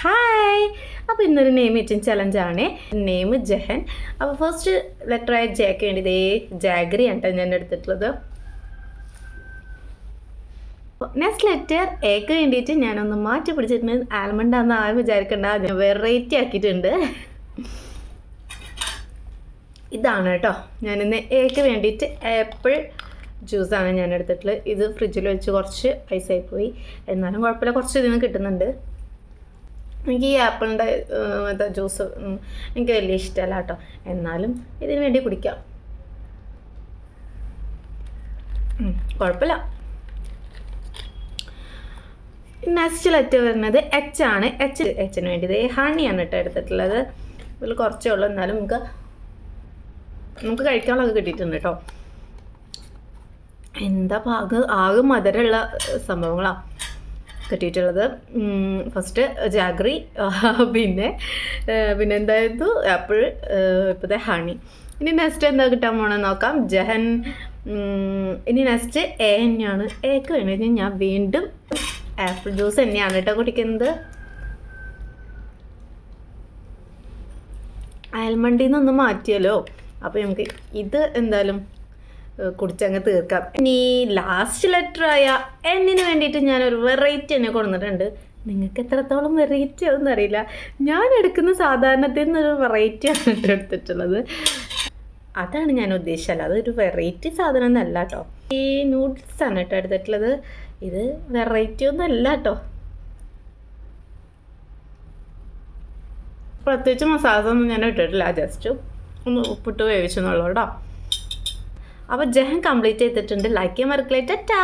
Hi അപ്പോൾ ഇന്നൊരു name meeting ചലഞ്ചാണ് നെയിം ജഹൻ. അപ്പോൾ ഫസ്റ്റ് ലെറ്റർ ആയ ജാക്ക് വേണ്ടി ഇതേ ജാഗ്രി ആണ് ഞാൻ എടുത്തിട്ടുള്ളത്. നെക്സ്റ്റ് ലെറ്റർ എക്ക് വേണ്ടിയിട്ട് ഞാനൊന്ന് മാറ്റി പിടിച്ചിട്ടുണ്ട് ആൽമണ്ട് ആണെന്ന് ആരും വിചാരിക്കേണ്ട. ഞാൻ വെറൈറ്റി ആക്കിയിട്ടുണ്ട്. ഇതാണ് കേട്ടോ. ഞാനിന്ന് എക്ക് വേണ്ടിയിട്ട് ആപ്പിൾ ജ്യൂസാണ് ഞാൻ എടുത്തിട്ടുള്ളത്. ഇത് ഫ്രിഡ്ജിൽ വെച്ച് കുറച്ച് ഐസായി പോയി. എന്നാലും കുഴപ്പമില്ല കുറച്ച് ഇതിന് കിട്ടുന്നുണ്ട്. എനിക്ക് ഈ ആപ്പിളിന്റെ മറ്റേ ജ്യൂസ് എനിക്ക് വലിയ ഇഷ്ടമല്ല കേട്ടോ. എന്നാലും ഇതിന് വേണ്ടി കുടിക്കാം. കുഴപ്പമില്ല. നെക്സ്റ്റ് ലെറ്റർ വരുന്നത് എച്ച് ആണ്. എച്ച് എച്ചിന് വേണ്ടി വേണ്ടിയത് ഹണിയാണ് കേട്ടോ എടുത്തിട്ടുള്ളത്. ഇതിൽ കുറച്ചേ ഉള്ളൂ. എന്നാലും നമുക്ക് നമുക്ക് കഴിക്കാനുള്ളത് കിട്ടിയിട്ടുണ്ട് കേട്ടോ. എന്താ പാക? ആകെ മധുരമുള്ള സംഭവങ്ങളാണ് കിട്ടിയിട്ടുള്ളത്. ഫസ്റ്റ് ജാഗ്രി പിന്നെ പിന്നെ എന്തായിരുന്നു? ആപ്പിൾ ഇപ്പോഴത്തെ ഹണി. ഇനി നെക്സ്റ്റ് എന്താ കിട്ടാൻ പോണെന്ന് നോക്കാം. ജഹൻ ഇനി നെക്സ്റ്റ് എ തന്നെയാണ്. എക്ക് വേണ്ടി ഞാൻ വീണ്ടും ആപ്പിൾ ജ്യൂസ് തന്നെയാണ് കേട്ടോ കുടിക്കുന്നത്. അയൽമണ്ടിയിൽ മാറ്റിയല്ലോ അപ്പോൾ നമുക്ക് ഇത് എന്തായാലും കുടിച്ചങ്ങ് തീർക്കാം. ഇനി ലാസ്റ്റ് ലെറ്റർ ആയ എന്നിന് വേണ്ടിയിട്ട് ഞാനൊരു വെറൈറ്റി തന്നെ കൊടുത്തിട്ടുണ്ട്. നിങ്ങൾക്ക് എത്രത്തോളം വെറൈറ്റി ആവുമെന്ന് അറിയില്ല. ഞാൻ എടുക്കുന്ന സാധാരണത്തിൽ നിന്നൊരു വെറൈറ്റി ആണ് കേട്ടോ എടുത്തിട്ടുള്ളത്. അതാണ് ഞാൻ ഉദ്ദേശിച്ചത്. അതൊരു വെറൈറ്റി സാധനം ഒന്നല്ല കേട്ടോ. ഈ നൂഡിൽസ് ആണ് കേട്ടോ എടുത്തിട്ടുള്ളത്. ഇത് വെറൈറ്റി ഒന്നും അല്ല കേട്ടോ. പ്രത്യേകിച്ച് മസാല ഒന്നും ഞാൻ ഇട്ടിട്ടില്ല. ജസ്റ്റ് ഒന്ന് ഉപ്പിട്ട് വേവിച്ചെന്നുള്ളൂ കേട്ടോ. അപ്പോൾ ജഹൻ കംപ്ലീറ്റ് ചെയ്തിട്ടുണ്ട്. ലൈക്ക് ചെയ്യാൻ മറക്കില്ല. ടാ